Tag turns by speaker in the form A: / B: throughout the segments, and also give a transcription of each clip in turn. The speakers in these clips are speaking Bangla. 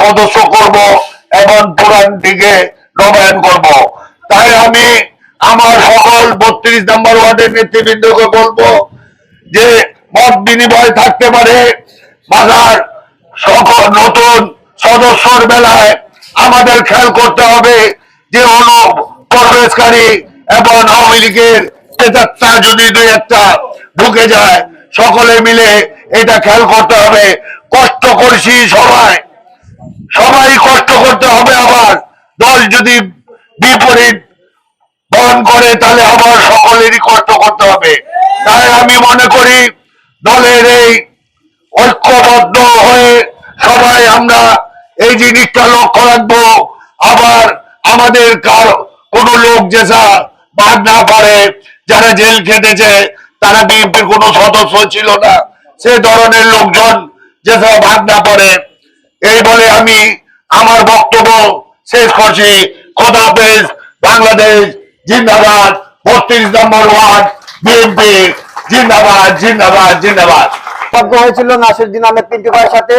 A: সদস্য করব এবং পুরানটিকে নবায়ন করব। তাই আমি আমার সকল বত্রিশ নম্বর ওয়ার্ডের নেতৃবৃন্দকে বলব যে মত বিনিময় থাকতে পারে বাজার সকল নতুন সদস্যর বেলায়। আমাদের খেয়াল করতে হবে যে অনুপ্রবেশকারী এবং আওয়ামী লীগের প্রেতাত্মা যদি দুই একটা ঢুকে যায়, সকলে মিলে এটা খেয়াল করতে হবে। কষ্ট করছি সবাই। সবাই কষ্ট করতে হবে আবার। দল যদি বিপরীত বহন করে, তাহলে আবার সকলেরই কষ্ট করতে হবে। তাই আমি মনে করি, দলের এই ঐক্যবদ্ধ হয়ে সবাই আমরা এই জিনিসটা লক্ষ্য রাখব। আবার আমাদের কার, কোন লোক যেসা বাদ না পারে, যারা জেল খেটেছে, তারা বিএনপির কোনো সদস্য ছিল না। সে ধরনের লোকজন যেসা ভাগ না পারে এই বলে আমি আমার বক্তব্য শেষ করছি। খোদা বাংলাদেশ জিন্দাবাদ, বত্রিশ নম্বর ওয়ার্ড বিএনপি জিন্দাবাদ জিন্দাবাদ জিন্দাবাদ।
B: সৌভাগ্য হয়েছিল নাসিরুদ্দিন আহমেদ পিন্টু ভাইয়ের সাথে,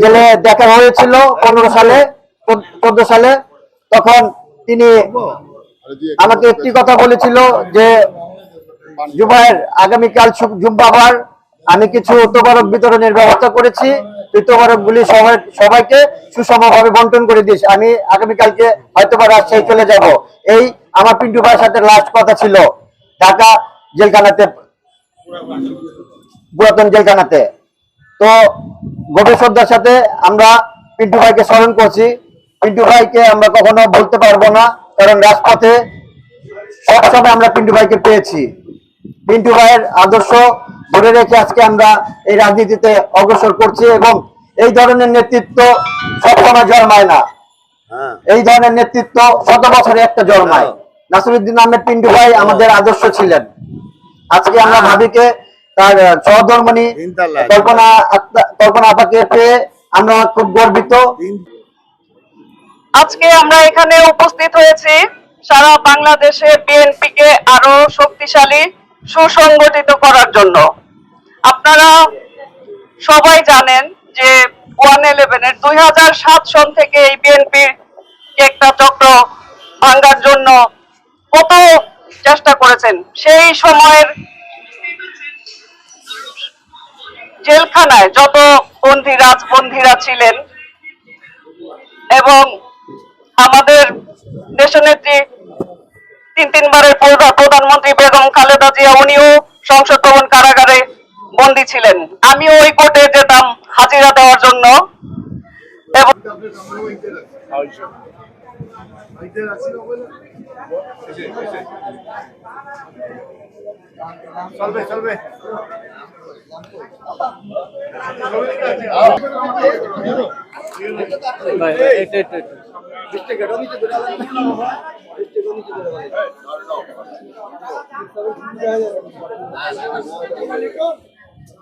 B: জেলে দেখা হয়েছিল পনেরো সালে চোদ্দ সালে। তখন তিনি আমাকে একটি কথা বলেছিল যে, জুবাইর আগামীকাল জুম্বাবার আমি কিছু তোবারক বিতরণের ব্যবস্থা করেছি। এই তোবারক গুলি সবাই সবাইকে সুষমভাবে বন্টন করে দিস। আমি আগামীকালকে হয়তো বা রাজশাহী চলে যাব। এই আমার পিন্টু ভাইয়ের সাথে লাস্ট কথা ছিল। ঢাকা জেলখানাতে পুরাতন জেলখানাতে। তো শ্রদ্ধার সাথে আমরা পিন্টু ভাইকে স্মরণ করছি। পিন্টু ভাইকে আমরা কখনো বলতে পারব না, কারণ রাজপথে সবসময় আমরা পিন্টু ভাইকে পেয়েছি। পিন্টু ভাইয়ের আদর্শ ধরে রেখে আজকে আমরা এই রাজনীতিতে অগ্রসর করছি এবং এই ধরনের নেতৃত্ব সবসময় জন্মায় না। এই ধরনের নেতৃত্ব শত বছরে একটা জন্মায়। নাসিরুদ্দিন আহমেদ পিন্টু ভাই আমাদের আদর্শ ছিলেন। আজকে আমরা ভাবিকে তার সহধর্মণী কল্পনা কল্পনা আপাকে পেয়ে আমরা খুব গর্বিত।
C: আজকে আমরা এখানে উপস্থিত হয়েছি। সারা বাংলাদেশে বিএনপি কে আরও শক্তিশালী সুসংগঠিত করার জন্য। আপনারা সবাই জানেন যে ওয়ান ইলেভেনের দুই হাজার সাত সন থেকে এই বিএনপির একটা চক্র ভাঙ্গার জন্য কত চেষ্টা করেছেন? সেই সময়ের জেলখানায় যত বন্দী রাজবন্দীরা ছিলেন এবং আমাদের দেশনেত্রী তিন তিনবারের প্রধা- প্রধানমন্ত্রী বেগম খালেদা জিয়া, উনিও সংসদ ভবন কারাগারে বন্দী ছিলেন। আমি ওই কোর্টে যেতাম হাজিরা দেওয়ার জন্য।